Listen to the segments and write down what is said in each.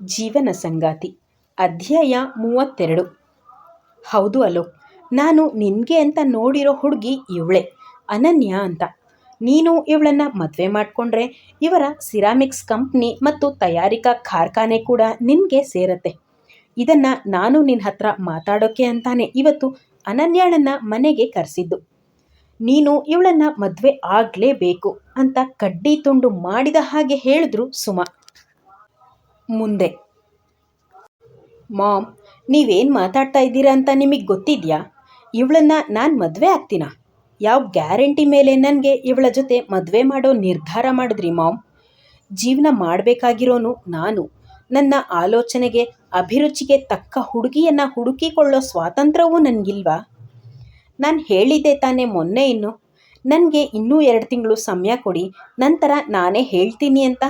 ಜೀವನ ಸಂಗಾತಿ. ಅಧ್ಯಾಯ ಮೂವತ್ತೆರಡು. ಹೌದು ಅಲೋಕ್ ನಾನು ನಿನಗೆ ಅಂತ ನೋಡಿರೋ ಹುಡುಗಿ ಇವಳೆ, ಅನನ್ಯ ಅಂತ. ನೀನು ಇವಳನ್ನು ಮದುವೆ ಮಾಡಿಕೊಂಡ್ರೆ ಇವರ ಸಿರಾಮಿಕ್ಸ್ ಕಂಪ್ನಿ ಮತ್ತು ತಯಾರಿಕಾ ಕಾರ್ಖಾನೆ ಕೂಡ ನಿನಗೆ ಸೇರತ್ತೆ. ಇದನ್ನು ನಾನು ನಿನ್ನ ಹತ್ರ ಮಾತಾಡೋಕ್ಕೆ ಅಂತಾನೆ ಇವತ್ತು ಅನನ್ಯಾಳನ್ನು ಮನೆಗೆ ಕರೆಸಿದ್ದು. ನೀನು ಇವಳನ್ನು ಮದುವೆ ಆಗಲೇಬೇಕು ಅಂತ ಕಡ್ಡಿ ತುಂಡು ಮಾಡಿದ ಹಾಗೆ ಹೇಳಿದ್ರು ಸುಮಾ. ಮುಂದೆ. ಮಾಮ್, ನೀವೇನು ಮಾತಾಡ್ತಾ ಇದ್ದೀರಾ ಅಂತ ನಿಮಗೆ ಗೊತ್ತಿದೆಯಾ? ಇವಳನ್ನ ನಾನು ಮದುವೆ ಆಗ್ತೀನ? ಯಾವ ಗ್ಯಾರಂಟಿ ಮೇಲೆ ನನಗೆ ಇವಳ ಜೊತೆ ಮದುವೆ ಮಾಡೋ ನಿರ್ಧಾರ ಮಾಡಿದ್ರಿ ಮಾಮ್? ಜೀವನ ಮಾಡಬೇಕಾಗಿರೋನು ನಾನು. ನನ್ನ ಆಲೋಚನೆಗೆ, ಅಭಿರುಚಿಗೆ ತಕ್ಕ ಹುಡುಗಿಯನ್ನು ಹುಡುಕಿಕೊಳ್ಳೋ ಸ್ವಾತಂತ್ರ್ಯವೂ ನನಗಿಲ್ವಾ? ನಾನು ಹೇಳಿದ್ದೆ ತಾನೇ ಮೊನ್ನೆ ಇನ್ನು. ನನಗೆ ಇನ್ನೂ ಎರಡು ತಿಂಗಳು ಸಮಯ ಕೊಡಿ. ನಂತರ ನಾನೇ ಹೇಳ್ತೀನಿ ಅಂತ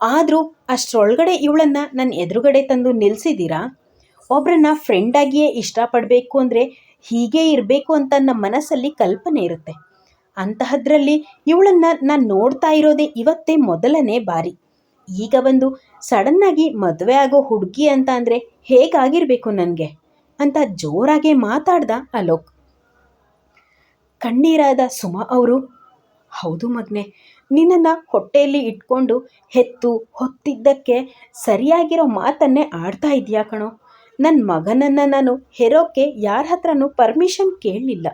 ಆದರೂ ಅಷ್ಟರೊಳಗಡೆ ಇವಳನ್ನು ನನ್ನ ಎದುರುಗಡೆ ತಂದು ನಿಲ್ಲಿಸಿದ್ದೀರಾ ಒಬ್ಬರನ್ನ ಫ್ರೆಂಡಾಗಿಯೇ ಇಷ್ಟಪಡಬೇಕು ಅಂದರೆ ಹೀಗೆ ಇರಬೇಕು ಅಂತ ನಮ್ಮ ಮನಸ್ಸಲ್ಲಿ ಕಲ್ಪನೆ ಇರುತ್ತೆ. ಅಂತಹದ್ರಲ್ಲಿ ಇವಳನ್ನ ನಾನು ನೋಡ್ತಾ ಇರೋದೇ ಇವತ್ತೇ ಮೊದಲನೇ ಬಾರಿ. ಈಗ ಬಂದು ಸಡನ್ನಾಗಿ ಮದುವೆ ಆಗೋ ಹುಡುಗಿ ಅಂತ ಅಂದರೆ ಹೇಗಾಗಿರಬೇಕು ನನಗೆ? ಅಂತ ಜೋರಾಗೆ ಮಾತಾಡ್ದ ಅಲೋಕ್. ಕಣ್ಣೀರಾದ ಸುಮಾ ಅವರು, ಹೌದು ಮಗನೆ ನಿನ್ನನ್ನು ಹೊಟ್ಟೆಯಲ್ಲಿ ಇಟ್ಕೊಂಡು ಹೆತ್ತು ಹೊತ್ತಿದ್ದಕ್ಕೆ ಸರಿಯಾಗಿರೋ ಮಾತನ್ನೇ ಆಡ್ತಾ ಇದೆಯಾ ಕಣೋ? ನನ್ನ ಮಗನನ್ನು ನಾನು ಹೆರೋಕ್ಕೆ ಯಾರ ಹತ್ರನೂ ಪರ್ಮಿಷನ್ ಕೇಳಲಿಲ್ಲ.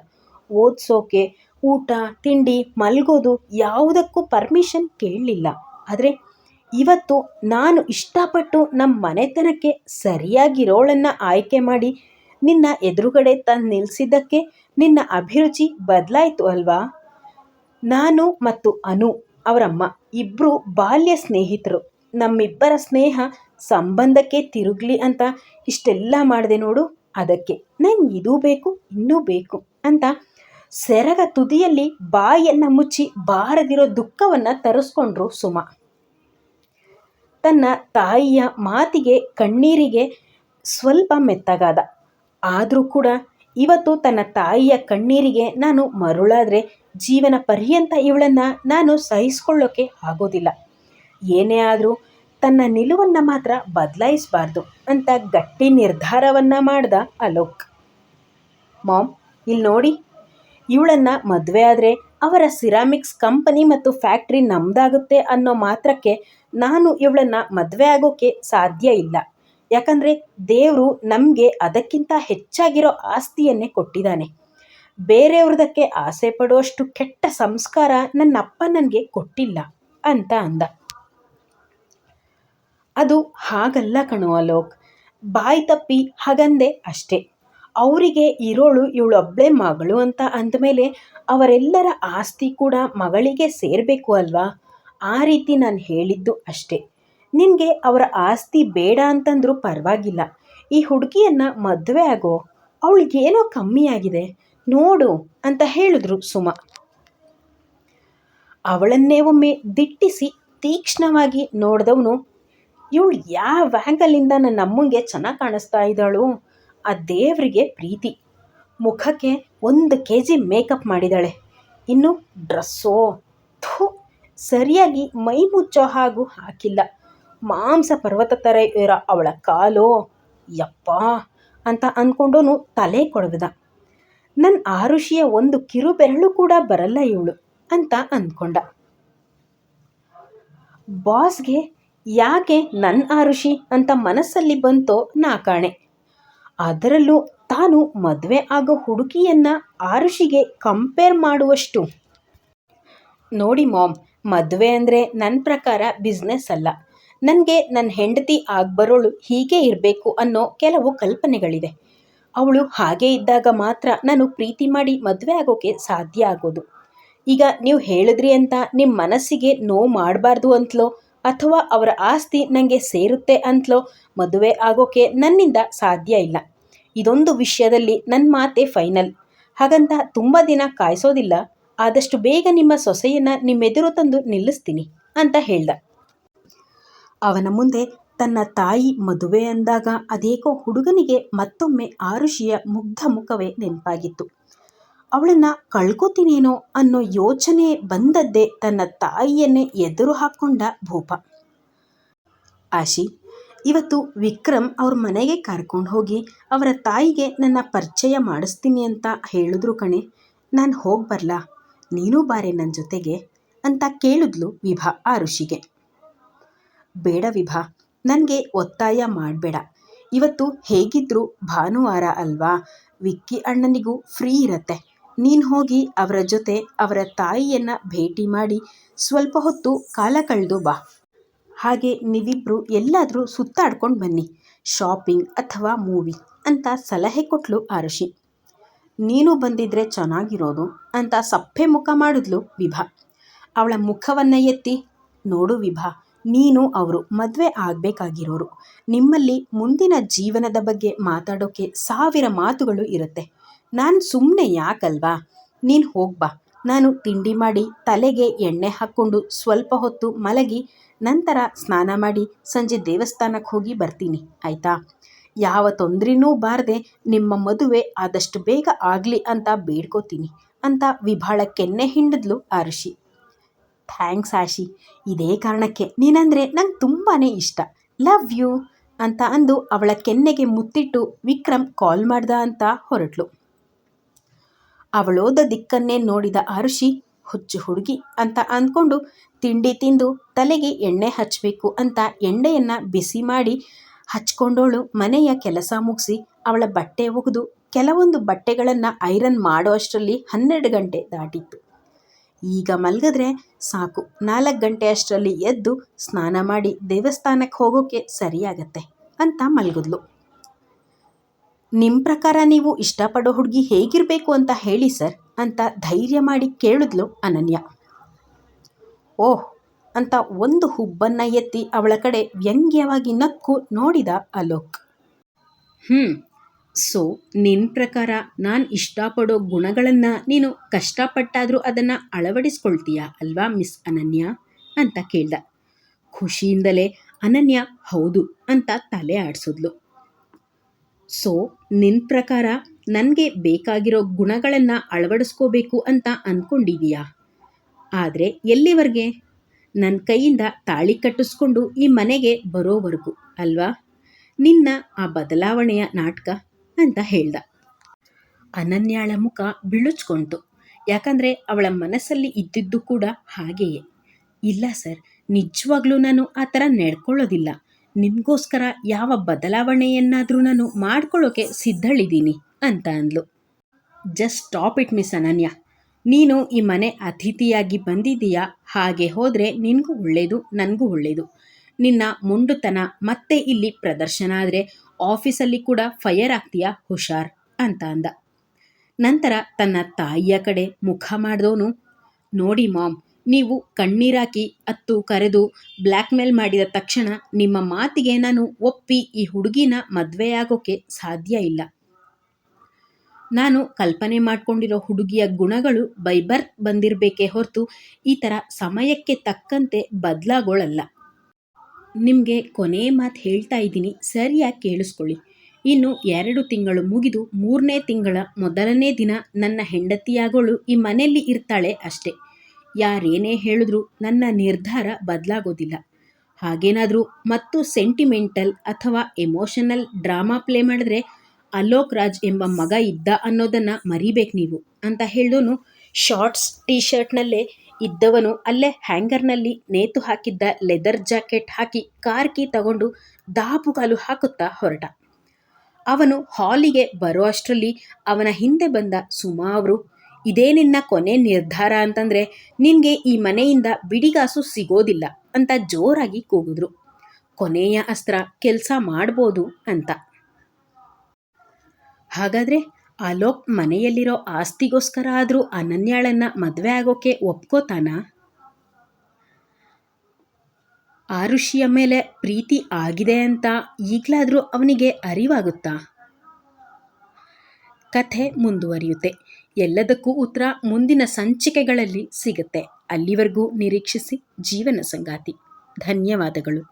ಓದಿಸೋಕೆ, ಊಟ, ತಿಂಡಿ, ಮಲಗೋದು ಯಾವುದಕ್ಕೂ ಪರ್ಮಿಷನ್ ಕೇಳಲಿಲ್ಲ. ಆದರೆ ಇವತ್ತು ನಾನು ಇಷ್ಟಪಟ್ಟು ನಮ್ಮ ಮನೆತನಕ್ಕೆ ಸರಿಯಾಗಿರೋಳನ್ನು ಆಯ್ಕೆ ಮಾಡಿ ನಿನ್ನ ಎದುರುಗಡೆ ತಂದು ನಿಲ್ಲಿಸಿದ್ದಕ್ಕೆ ನಿನ್ನ ಅಭಿರುಚಿ ಬದಲಾಯಿತು ಅಲ್ವಾ? ನಾನು ಮತ್ತು ಅನು, ಅವರಮ್ಮ ಇಬ್ಬರು ಬಾಲ್ಯ ಸ್ನೇಹಿತರು. ನಮ್ಮಿಬ್ಬರ ಸ್ನೇಹ ಸಂಬಂಧಕ್ಕೆ ತಿರುಗಲಿ ಅಂತ ಇಷ್ಟೆಲ್ಲ ಮಾಡಿದೆ ನೋಡು, ಅದಕ್ಕೆ ನಂಗೆ ಇದೂ ಬೇಕು, ಇನ್ನೂ ಬೇಕು ಅಂತ ಸೆರಗ ತುದಿಯಲ್ಲಿ ಬಾಯನ್ನು ಮುಚ್ಚಿ ಬಾರದಿರೋ ದುಃಖವನ್ನು ತರಿಸ್ಕೊಂಡ್ರು ಸುಮ. ತನ್ನ ತಾಯಿಯ ಮಾತಿಗೆ, ಕಣ್ಣೀರಿಗೆ ಸ್ವಲ್ಪ ಮೆತ್ತಗಾದ. ಆದರೂ ಕೂಡ ಇವತ್ತು ತನ್ನ ತಾಯಿಯ ಕಣ್ಣೀರಿಗೆ ನಾನು ಮರುಳಾದರೆ ಜೀವನ ಪರ್ಯಂತ ಇವಳನ್ನು ನಾನು ಸಹಿಸ್ಕೊಳ್ಳೋಕ್ಕೆ ಆಗೋದಿಲ್ಲ. ಏನೇ ಆದರೂ ತನ್ನ ನಿಲುವನ್ನು ಮಾತ್ರ ಬದಲಾಯಿಸಬಾರ್ದು ಅಂತ ಗಟ್ಟಿ ನಿರ್ಧಾರವನ್ನು ಮಾಡ್ದ ಅಲೋಕ್. ಮಾಮ್, ಇಲ್ಲಿ ನೋಡಿ. ಇವಳನ್ನು ಮದುವೆ ಆದರೆ ಅವರ ಸಿರಾಮಿಕ್ಸ್ ಕಂಪನಿ ಮತ್ತು ಫ್ಯಾಕ್ಟ್ರಿ ನಮ್ಮದಾಗುತ್ತೆ ಅನ್ನೋ ಮಾತ್ರಕ್ಕೆ ನಾನು ಇವಳನ್ನು ಮದುವೆ ಆಗೋಕ್ಕೆ ಸಾಧ್ಯ ಇಲ್ಲ. ಯಾಕಂದರೆ ದೇವರು ನಮಗೆ ಅದಕ್ಕಿಂತ ಹೆಚ್ಚಾಗಿರೋ ಆಸ್ತಿಯನ್ನೇ ಕೊಟ್ಟಿದ್ದಾನೆ. ಬೇರೆಯವ್ರದಕ್ಕೆ ಆಸೆ ಪಡುವಷ್ಟು ಕೆಟ್ಟ ಸಂಸ್ಕಾರ ನನ್ನ ಅಪ್ಪ ನನಗೆ ಕೊಟ್ಟಿಲ್ಲ ಅಂತ ಅಂದ. ಅದು ಹಾಗಲ್ಲ ಕಣೋ ಅಲೋಕ್. ಬಾಯಿ ತಪ್ಪಿ ಹಾಗಂದೆ ಅಷ್ಟೇ. ಅವರಿಗೆ ಇರೋಳು ಇವಳೊಬ್ಬಳೇ ಮಗಳು ಅಂತ ಅಂದಮೇಲೆ ಅವರೆಲ್ಲರ ಆಸ್ತಿ ಕೂಡ ಮಗಳಿಗೆ ಸೇರಬೇಕು ಅಲ್ವಾ? ಆ ರೀತಿ ನಾನು ಹೇಳಿದ್ದು ಅಷ್ಟೇ. ನಿನಗೆ ಅವರ ಆಸ್ತಿ ಬೇಡ ಅಂತಂದರೂ ಪರವಾಗಿಲ್ಲ. ಈ ಹುಡುಗಿಯನ್ನು ಮದುವೆ ಆಗೋ ಅವಳಿಗೇನೋ ಕಮ್ಮಿಯಾಗಿದೆ ನೋಡು ಅಂತ ಹೇಳಿದ್ರು ಸುಮ. ಅವಳನ್ನೇ ಒಮ್ಮೆ ದಿಟ್ಟಿಸಿ ತೀಕ್ಷ್ಣವಾಗಿ ನೋಡಿದವನು, ಇವಳು ಯಾವ ಆ್ಯಂಗಲಿಂದ ನನ್ನ ಅಮ್ಮಂಗೆ ಚೆನ್ನಾಗಿ ಕಾಣಿಸ್ತಾ ಇದ್ದಾಳು? ಆ ದೇವರಿಗೆ ಪ್ರೀತಿ. ಮುಖಕ್ಕೆ ಒಂದು ಕೆ ಜಿ ಮೇಕಪ್ ಮಾಡಿದಾಳೆ. ಇನ್ನು ಡ್ರೆಸ್ಸೋ ಥೂ, ಸರಿಯಾಗಿ ಮೈ ಮುಚ್ಚೋ ಹಾಗೂ ಹಾಕಿಲ್ಲ. ಮಾಂಸ ಪರ್ವತ ಥರ ಇರೋ ಅವಳ ಕಾಲೋ. ಯಪ್ಪ ಅಂತ ಅಂದ್ಕೊಂಡು ತಲೆ ಕೊಡವಿದ ನನ್ನ ಆರುಷಿಯ ಒಂದು ಕಿರು ಬೆರಳು ಕೂಡ ಬರಲ್ಲ ಇವಳು ಅಂತ ಅಂದ್ಕೊಂಡ ಬಾಸ್ಗೆ ಯಾಕೆ ನನ್ನ ಆರುಷಿ ಅಂತ ಮನಸ್ಸಲ್ಲಿ ಬಂತೋ ನಾ ಕಾಣೆ ಅದರಲ್ಲೂ ತಾನು ಮದುವೆ ಆಗೋ ಹುಡುಗಿಯನ್ನ ಆರುಷಿಗೆ ಕಂಪೇರ್ ಮಾಡುವಷ್ಟು. ನೋಡಿ ಮಾಮ್, ಮದುವೆ ಅಂದರೆ ನನ್ನ ಪ್ರಕಾರ ಬಿಸ್ನೆಸ್ ಅಲ್ಲ. ನನಗೆ ನನ್ನ ಹೆಂಡತಿ ಆಗ್ಬರೋಳು ಹೀಗೆ ಇರಬೇಕು ಅನ್ನೋ ಕೆಲವು ಕಲ್ಪನೆಗಳಿದೆ ಅವಳು ಹಾಗೆ ಇದ್ದಾಗ ಮಾತ್ರ ನಾನು ಪ್ರೀತಿ ಮಾಡಿ ಮದುವೆ ಆಗೋಕ್ಕೆ ಸಾಧ್ಯ ಆಗೋದು. ಈಗ ನೀವು ಹೇಳಿದ್ರಿ ಅಂತ ನಿಮ್ಮ ಮನಸ್ಸಿಗೆ ನೋವು ಮಾಡಬಾರ್ದು ಅಂತಲೋ, ಅಥವಾ ಅವರ ಆಸ್ತಿ ನನಗೆ ಸೇರುತ್ತೆ ಅಂತಲೋ, ಮದುವೆ ಆಗೋಕೆ ನನ್ನಿಂದ ಸಾಧ್ಯ ಇಲ್ಲ. ಇದೊಂದು ವಿಷಯದಲ್ಲಿ ನನ್ನ ಮಾತೆ ಫೈನಲ್. ಹಾಗಂತ ತುಂಬ ದಿನ ಕಾಯಿಸೋದಿಲ್ಲ, ಆದಷ್ಟು ಬೇಗ ನಿಮ್ಮ ಸೊಸೆಯನ್ನು ನಿಮ್ಮೆದುರು ತಂದು ನಿಲ್ಲಿಸ್ತೀನಿ, ಅಂತ ಹೇಳ್ದ. ಅವನ ಮುಂದೆ ತನ್ನ ತಾಯಿ ಮದುವೆ ಅಂದಾಗ ಅದೇಕೋ ಹುಡುಗನಿಗೆ ಮತ್ತೊಮ್ಮೆ ಆರುಷಿಯ ಮುಗ್ಧ ಮುಖವೇ ನೆನಪಾಗಿತ್ತು. ಅವಳನ್ನು ಕಳ್ಕೊತೀನೇನೋ ಅನ್ನೋ ಯೋಚನೆ ಬಂದದ್ದೇ ತನ್ನ ತಾಯಿಯನ್ನೇ ಎದುರು ಹಾಕ್ಕೊಂಡ ಭೂಪ. ಆಶಿ, ಇವತ್ತು ವಿಕ್ರಮ್ ಅವ್ರ ಮನೆಗೆ ಕರ್ಕೊಂಡು ಹೋಗಿ ಅವರ ತಾಯಿಗೆ ನನ್ನ ಪರಿಚಯ ಮಾಡಿಸ್ತೀನಿ ಅಂತ ಹೇಳಿದ್ರು ಕಣೆ. ನಾನು ಹೋಗಿ ಬರಲಾ? ನೀನು ಬಾರೆ ನನ್ನ ಜೊತೆಗೆ? ಅಂತ ಕೇಳಿದ್ಲು ವಿಭಾ ಆ ಋಷಿಗೆ ಬೇಡ ವಿಭಾ, ನನಗೆ ಒತ್ತಾಯ ಮಾಡಬೇಡ. ಇವತ್ತು ಹೇಗಿದ್ದರೂ ಭಾನುವಾರ ಅಲ್ವಾ? ವಿಕ್ಕಿ ಅಣ್ಣನಿಗೂ ಫ್ರೀ ಇರತ್ತೆ. ನೀನು ಹೋಗಿ ಅವರ ಜೊತೆ ಅವರ ತಾಯಿಯನ್ನು ಭೇಟಿ ಮಾಡಿ ಸ್ವಲ್ಪ ಹೊತ್ತು ಕಾಲ ಕಳೆದು ಬಾ. ಹಾಗೆ ನೀವಿಬ್ಬರು ಎಲ್ಲಾದರೂ ಸುತ್ತಾಡ್ಕೊಂಡು ಬನ್ನಿ. ಶಾಪಿಂಗ್ ಅಥವಾ ಮೂವಿ ಅಂತ ಸಲಹೆ ಕೊಟ್ಲು ಆರುಷಿ. ನೀನು ಬಂದಿದ್ರೆ ಚೆನ್ನಾಗಿರೋದು ಅಂತ ಸಪ್ಪೆ ಮುಖ ಮಾಡಿದ್ಲು ವಿಭಾ. ಅವಳ ಮುಖವನ್ನು ಎತ್ತಿ, ನೋಡು ವಿಭಾ ನೀನು, ಅವರು ಮದುವೆ ಆಗಬೇಕಾಗಿರೋರು. ನಿಮ್ಮಲ್ಲಿ ಮುಂದಿನ ಜೀವನದ ಬಗ್ಗೆ ಮಾತಾಡೋಕ್ಕೆ ಸಾವಿರ ಮಾತುಗಳು ಇರುತ್ತೆ. ನಾನು ಸುಮ್ಮನೆ ಯಾಕಲ್ವಾ? ನೀನು ಹೋಗ್ಬಾ ನಾನು ತಿಂಡಿ ಮಾಡಿ ತಲೆಗೆ ಎಣ್ಣೆ ಹಾಕ್ಕೊಂಡು ಸ್ವಲ್ಪ ಹೊತ್ತು ಮಲಗಿ, ನಂತರ ಸ್ನಾನ ಮಾಡಿ ಸಂಜೆ ದೇವಸ್ಥಾನಕ್ಕೆ ಹೋಗಿ ಬರ್ತೀನಿ, ಆಯಿತಾ? ಯಾವ ತೊಂದರೆನೂ ಬಾರದೆ ನಿಮ್ಮ ಮದುವೆ ಆದಷ್ಟು ಬೇಗ ಆಗಲಿ ಅಂತ ಬೇಡ್ಕೋತೀನಿ, ಅಂತ ವಿಭಾಳ ಕೆನ್ನೆ ಹಿಂಡಿದ್ಲು ಆರುಷಿ ಥ್ಯಾಂಕ್ಸ್ ಆಶಿ. ಇದೇ ಕಾರಣಕ್ಕೆ ನೀನಂದರೆ ನಂಗೆ ತುಂಬಾ ಇಷ್ಟ. ಲವ್ ಯು ಅಂತ ಅಂದು ಅವಳ ಕೆನ್ನೆಗೆ ಮುತ್ತಿಟ್ಟು ವಿಕ್ರಮ್ ಕಾಲ್ ಮಾಡ್ದ ಅಂತ ಹೊರಟ್ಲು. ಅವಳೋದ ದಿಕ್ಕನ್ನೇ ನೋಡಿದ ಆರುಷಿ ಹುಚ್ಚು ಹುಡುಗಿ ಅಂತ ಅಂದ್ಕೊಂಡು ತಿಂಡಿ ತಿಂದು ತಲೆಗೆ ಎಣ್ಣೆ ಹಚ್ಚಬೇಕು ಅಂತ ಎಣ್ಣೆಯನ್ನು ಬಿಸಿ ಮಾಡಿ ಹಚ್ಕೊಂಡೋಳು ಮನೆಯ ಕೆಲಸ ಮುಗಿಸಿ ಅವಳ ಬಟ್ಟೆ ಒಗೆದು ಕೆಲವೊಂದು ಬಟ್ಟೆಗಳನ್ನು ಐರನ್ ಮಾಡೋ ಅಷ್ಟರಲ್ಲಿ ಹನ್ನೆರಡು ಗಂಟೆ ದಾಟಿತ್ತು. ಈಗ ಮಲಗಿದ್ರೆ ಸಾಕು. ನಾಲ್ಕು ಗಂಟೆ ಅಷ್ಟರಲ್ಲಿ ಎದ್ದು ಸ್ನಾನ ಮಾಡಿ ದೇವಸ್ಥಾನಕ್ಕೆ ಹೋಗೋಕ್ಕೆ ಸರಿಯಾಗತ್ತೆ ಅಂತ ಮಲಗಿದ್ಲು. ನಿಮ್ಮ ಪ್ರಕಾರ ನೀವು ಇಷ್ಟಪಡೋ ಹುಡುಗಿ ಹೇಗಿರಬೇಕು ಅಂತ ಹೇಳಿ ಸರ್ ಅಂತ ಧೈರ್ಯ ಮಾಡಿ ಕೇಳಿದ್ಲು ಅನನ್ಯ. ಓಹ್, ಅಂತ ಒಂದು ಹುಬ್ಬನ್ನು ಎತ್ತಿ ಅವಳ ಕಡೆ ವ್ಯಂಗ್ಯವಾಗಿ ನಕ್ಕು ನೋಡಿದ ಅಲೋಕ್. ಹ್ಞೂ ಸೊ ನಿನ್ನ ಪ್ರಕಾರ ನಾನು ಇಷ್ಟಪಡೋ ಗುಣಗಳನ್ನು ನೀನು ಕಷ್ಟಪಟ್ಟಾದರೂ ಅದನ್ನು ಅಳವಡಿಸ್ಕೊಳ್ತೀಯಾ ಅಲ್ವಾ ಮಿಸ್ ಅನನ್ಯ? ಅಂತ ಕೇಳ್ದ. ಖುಷಿಯಿಂದಲೇ, ಅನನ್ಯ, ಹೌದು ಅಂತ ತಲೆ ಆಡಿಸಿದ್ಲು. ಸೊ ನಿನ್ನ ಪ್ರಕಾರ ನನಗೆ ಬೇಕಾಗಿರೋ ಗುಣಗಳನ್ನು ಅಳವಡಿಸ್ಕೋಬೇಕು ಅಂತ ಅಂದ್ಕೊಂಡಿದೀಯಾ ಆದರೆ ಎಲ್ಲಿವರೆಗೆ? ನನ್ನ ಕೈಯಿಂದ ತಾಳಿ ಕಟ್ಟಿಸ್ಕೊಂಡು ಈ ಮನೆಗೆ ಬರೋವರೆಗೂ, ಅಲ್ವಾ? ನಿನ್ನ ಆ ಬದಲಾವಣೆಯ ನಾಟಕ? ಅಂತ ಹೇಳ್ದ. ಅನನ್ಯಾಳ ಮುಖ ಬಿಳುಚ್ಕೊಂತು. ಯಾಕಂದ್ರೆ ಅವಳ ಮನಸ್ಸಲ್ಲಿ ಇದ್ದಿದ್ದು ಕೂಡ ಹಾಗೆಯೇ. ಇಲ್ಲ ಸರ್, ನಿಜವಾಗ್ಲೂ ನಾನು ಆ ಥರ ನಡ್ಕೊಳ್ಳೋದಿಲ್ಲ. ನಿಮಗೋಸ್ಕರ ಯಾವ ಬದಲಾವಣೆಯನ್ನಾದರೂ ನಾನು ಮಾಡ್ಕೊಳ್ಳೋಕೆ ಸಿದ್ಧಳಿದ್ದೀನಿ ಅಂತ ಅಂದ್ಲು. Just stop it, miss Ananya. ನೀನು ಈ ಮನೆ ಅತಿಥಿಯಾಗಿ ಬಂದಿದ್ದೀಯಾ? ಹಾಗೆ ಹೋದರೆ ನಿನಗೂ ಒಳ್ಳೆಯದು ನನಗೂ ಒಳ್ಳೆಯದು ನಿನ್ನ ಮುಂಡುತನ ಮತ್ತೆ ಇಲ್ಲಿ ಪ್ರದರ್ಶನ ಆದರೆ ಆಫೀಸಲ್ಲಿ ಕೂಡ ಫೈಯರ್ ಆಗ್ತೀಯಾ? ಹುಷಾರ್ ಅಂತ ಅಂದ. ನಂತರ ತನ್ನ ತಾಯಿಯ ಕಡೆ ಮುಖ ಮಾಡಿದವನು ನೋಡಿ ಮಾಮ್, ನೀವು ಕಣ್ಣೀರಾಕಿ, ಅತ್ತು, ಕರೆದು ಬ್ಲ್ಯಾಕ್ ಮೇಲ್ ಮಾಡಿದ ತಕ್ಷಣ ನಿಮ್ಮ ಮಾತಿಗೆ ನಾನು ಒಪ್ಪಿ ಈ ಹುಡುಗಿನ ಮದುವೆಯಾಗೋಕ್ಕೆ ಸಾಧ್ಯ ಇಲ್ಲ. ನಾನು ಕಲ್ಪನೆ ಮಾಡಿಕೊಂಡಿರೋ ಹುಡುಗಿಯ ಗುಣಗಳು ಬೈಬರ್ ಬಂದಿರಬೇಕೇ ಹೊರತು ಈ ಥರ ಸಮಯಕ್ಕೆ ತಕ್ಕಂತೆ ಬದಲಾಗೋಳಲ್ಲ. ನಿಮಗೆ ಕೊನೆ ಮಾತು ಹೇಳ್ತಾ ಇದ್ದೀನಿ, ಸರಿಯಾಗಿ ಕೇಳಿಸ್ಕೊಳ್ಳಿ. ಇನ್ನು ಎರಡು ತಿಂಗಳು ಮುಗಿದು ಮೂರನೇ ತಿಂಗಳ ಮೊದಲನೇ ದಿನ ನನ್ನ ಹೆಂಡತಿಯಾಗೋಳು ಈ ಮನೆಯಲ್ಲಿ ಇರ್ತಾಳೆ ಅಷ್ಟೇ. ಯಾರೇನೇ ಹೇಳಿದ್ರು ನನ್ನ ನಿರ್ಧಾರ ಬದಲಾಗೋದಿಲ್ಲ. ಹಾಗೇನಾದರೂ ಮತ್ತು ಸೆಂಟಿಮೆಂಟಲ್ ಅಥವಾ ಎಮೋಷನಲ್ ಡ್ರಾಮಾ ಪ್ಲೇ ಮಾಡಿದ್ರೆ ಅಲೋಕ್ ರಾಜ್ ಎಂಬ ಮಗ ಇದ್ದ ಅನ್ನೋದನ್ನು ಮರಿಬೇಕು ನೀವು ಅಂತ ಹೇಳಿದವನು ಶಾರ್ಟ್ಸ್ ಟೀ ಶರ್ಟ್ನಲ್ಲೇ ಇದ್ದವನು ಅಲ್ಲೇ ಹ್ಯಾಂಗರ್ನಲ್ಲಿ ನೇತು ಹಾಕಿದ್ದ ಲೆದರ್ ಜಾಕೆಟ್ ಹಾಕಿ ಕಾರ್ ಕೀ ತಗೊಂಡು ದಾಪುಗಾಲು ಹಾಕುತ್ತಾ ಹೊರಟ. ಅವನು ಹಾಲಿಗೆ ಬರೋ ಅಷ್ಟರಲ್ಲಿ ಅವನ ಹಿಂದೆ ಬಂದ ಸುಮಾ ಅವರು, ಇದೇ ನಿನ್ನ ಕೊನೆ ನಿರ್ಧಾರ ಅಂತಂದರೆ ನಿನಗೆ ಈ ಮನೆಯಿಂದ ಬಿಡಿಗಾಸು ಸಿಗೋದಿಲ್ಲ ಅಂತ ಜೋರಾಗಿ ಕೂಗಿದ್ರು. ಕೊನೆಯ ಅಸ್ತ್ರ ಕೆಲಸ ಮಾಡ್ಬೋದು ಅಂತ. ಹಾಗಾದರೆ ಅಲೋಕ್ ಮನೆಯಲ್ಲಿರೋ ಆಸ್ತಿಗೋಸ್ಕರ ಆದರೂ ಅನನ್ಯಾಳನ್ನ ಮದುವೆ ಆಗೋಕೆ ಒಪ್ಕೋತಾನ? ಆರುಷಿಯ ಮೇಲೆ ಪ್ರೀತಿ ಆಗಿದೆ ಅಂತ ಈಗಲಾದರೂ ಅವನಿಗೆ ಅರಿವಾಗುತ್ತಾ? ಕಥೆ ಮುಂದುವರಿಯುತ್ತೆ. ಎಲ್ಲದಕ್ಕೂ ಉತ್ತರ ಮುಂದಿನ ಸಂಚಿಕೆಗಳಲ್ಲಿ ಸಿಗುತ್ತೆ. ಅಲ್ಲಿವರೆಗೂ ನಿರೀಕ್ಷಿಸಿ ಜೀವನ ಸಂಗಾತಿ. ಧನ್ಯವಾದಗಳು.